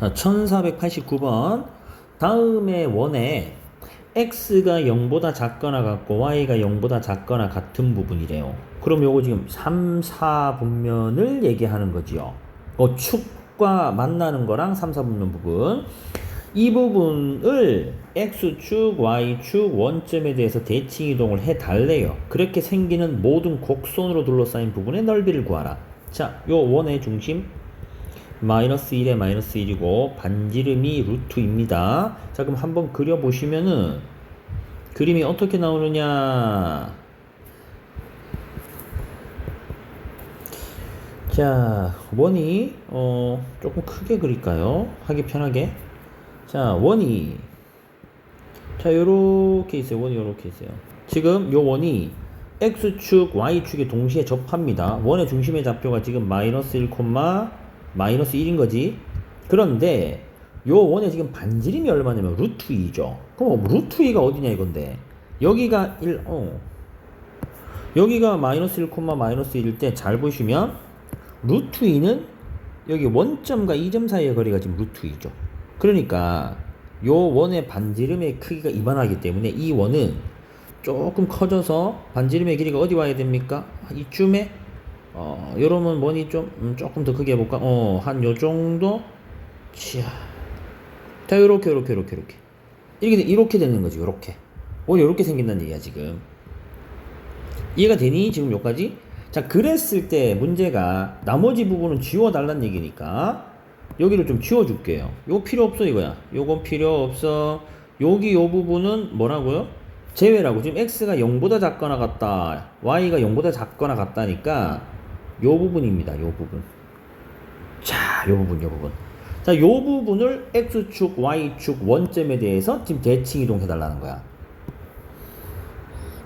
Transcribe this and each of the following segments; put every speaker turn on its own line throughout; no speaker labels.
자, 1489번. 다음에 원에 x가 0보다 작거나 같고 y가 0보다 작거나 같은 부분이래요. 그럼 요거 지금 3, 4분면을 얘기하는 거지요. 어, 축과 만나는 거랑 3, 4분면 부분. 이 부분을 x축, y축 원점에 대해서 대칭 이동을 해 달래요. 그렇게 생기는 모든 곡선으로 둘러싸인 부분의 넓이를 구하라. 자, 요 원의 중심 마이너스 1에 마이너스 1이고 반지름이 루트입니다. 자 그럼 한번 그려보시면은 그림이 어떻게 나오느냐? 자 원이 어 조금 크게 그릴까요? 하기 편하게. 자 원이. 자 요렇게 있어요. 원이 요렇게 있어요. 지금 요 원이 x축 y축에 동시에 접합니다. 원의 중심의 좌표가 지금 마이너스 1, 마이너스 1인 거지. 그런데 요 원의 지금 반지름이 얼마냐면 루트 2죠. 그럼 루트 2가 어디냐 이건데. 여기가 1, 어. 여기가 마이너스 1, 마이너스 1일 때 잘 보시면 루트 2는 여기 원점과 2점 사이의 거리가 지금 루트 2죠. 그러니까 요 원의 반지름의 크기가 이만하기 때문에 이 원은 조금 커져서 반지름의 길이가 어디 와야 됩니까? 이쯤에 어, 요러면 원이 좀, 음, 조금 더 크게 해볼까? 어, 한 요 정도? 치아. 자, 요렇게, 요렇게, 요렇게, 요렇게. 이렇게, 돼- 이렇게 되는 거지, 요렇게. 원이 요렇게 생긴다는 얘기야, 지금. 이해가 되니? 지금 요까지? 자, 그랬을 때 문제가 나머지 부분은 지워달란 얘기니까 여기를 좀 지워줄게요. 요거 필요 없어, 이거야. 요건 필요 없어. 여기 요 부분은 뭐라고요? 제외라고. 지금 x가 0보다 작거나 같다. y가 0보다 작거나 같다니까 요 부분입니다. 요 부분. 자, 요 부분, 요 부분. 자, 요 부분을 x축, y축 원점에 대해서 지금 대칭 이동해 달라는 거야.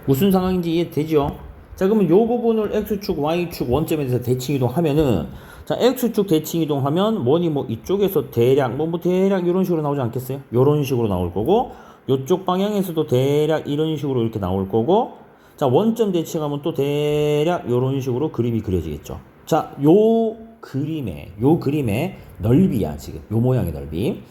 무슨 상황인지 이해되죠? 자, 그러면 요 부분을 x축, y축 원점에 대해서 대칭 이동하면은 자, x축 대칭 이동하면 원이 뭐 이쪽에서 대략 뭐, 뭐 대략 이런 식으로 나오지 않겠어요? 요런 식으로 나올 거고 요쪽 방향에서도 대략 이런 식으로 이렇게 나올 거고 자, 원점 대칭하면 또 대략 요런 식으로 그림이 그려지겠죠. 자, 요 그림의 요 그림의 넓이야, 지금. 요 모양의 넓이.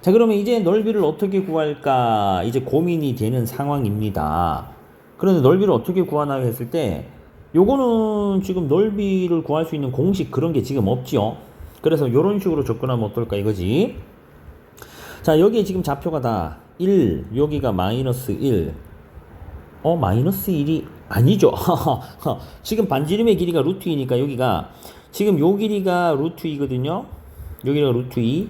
자, 그러면 이제 넓이를 어떻게 구할까? 이제 고민이 되는 상황입니다. 그런데 넓이를 어떻게 구하나 했을 때 요거는 지금 넓이를 구할 수 있는 공식 그런 게 지금 없지요. 그래서 요런 식으로 접근하면 어떨까 이거지. 자, 여기에 지금 좌표가 다 1, 여기가 마이너스 1. 어, 마이너스 1이 아니죠. 지금 반지름의 길이가 루트 2니까 여기가 지금 요 길이가 루트 2거든요. 여기가 루트 2.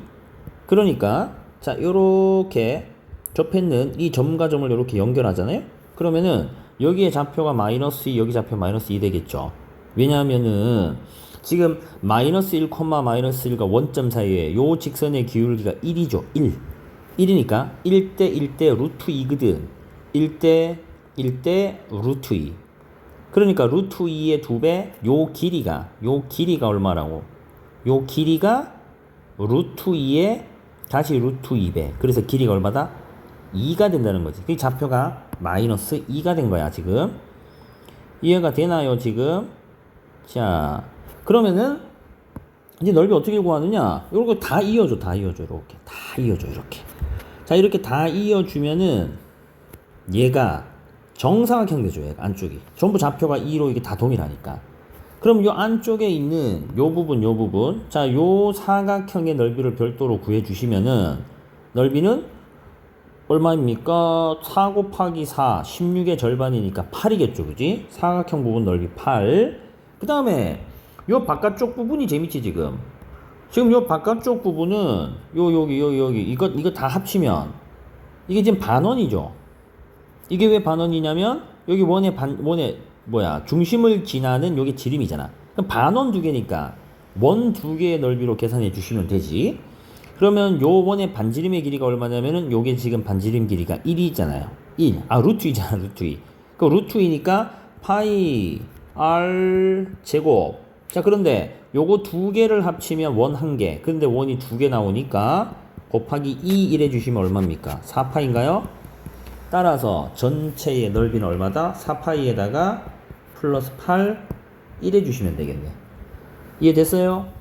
그러니까 자, 요렇게 접했는 이 점과 점을 이렇게 연결하잖아요. 그러면은 여기에 좌표가 마이너스 2, 여기 좌표 마이너스 2 되겠죠. 왜냐하면은 지금 마이너스 1, 마이너스 1과 원점 사이에 요 직선의 기울기가 1이죠. 1. 1이니까 1대 1대 루트 2거든. 1대 1 대 루트 2. 그러니까 루트 2의 2배, 요 길이가, 요 길이가 얼마라고? 요 길이가 루트 2의 다시 루트 2배. 그래서 길이가 얼마다? 2가 된다는 거지. 그 좌표가 마이너스 2가 된 거야, 지금. 이해가 되나요, 지금? 자, 그러면은, 이제 넓이 어떻게 구하느냐? 요거 다 이어줘, 다 이어줘, 이렇게. 다 이어줘, 이렇게. 자, 이렇게 다 이어주면은, 얘가 정사각형 얘가 안쪽이. 전부 좌표가 2로 이게 다 동일하니까. 그럼 요 안쪽에 있는 요 부분, 요 부분. 자, 요 사각형의 넓이를 별도로 구해 주시면은, 넓이는 얼마입니까? 4 곱하기 4, 16의 절반이니까 8이겠죠, 그지? 사각형 부분 넓이 8. 그 다음에 요 바깥쪽 부분이 재밌지, 지금. 지금 요 바깥쪽 부분은 요, 여기, 요, 여기, 이거, 이거 다 합치면 이게 지금 반원이죠. 이게 왜 반원이냐면 여기 원의 반, 원의 뭐야, 중심을 지나는 요게 지름이잖아. 그럼 반원 두 개니까 원 두 개의 넓이로 계산해 주시면 되지. 그러면 요 원의 반지름의 길이가 얼마냐면은 요게 지금 반지름 길이가 1이 있잖아요. 1. 아, 루트 2잖아, 루트 2. 그 루트 2니까 파이 r 제곱. 자, 그런데 요거 두 개를 합치면 원 한 개. 근데 원이 두 개 나오니까 곱하기 2 1 해 주시면 얼마입니까? 4파인가요? 따라서 전체의 넓이는 얼마다? 4파이에다가 플러스 8 1 해 주시면 되겠네. 이해됐어요?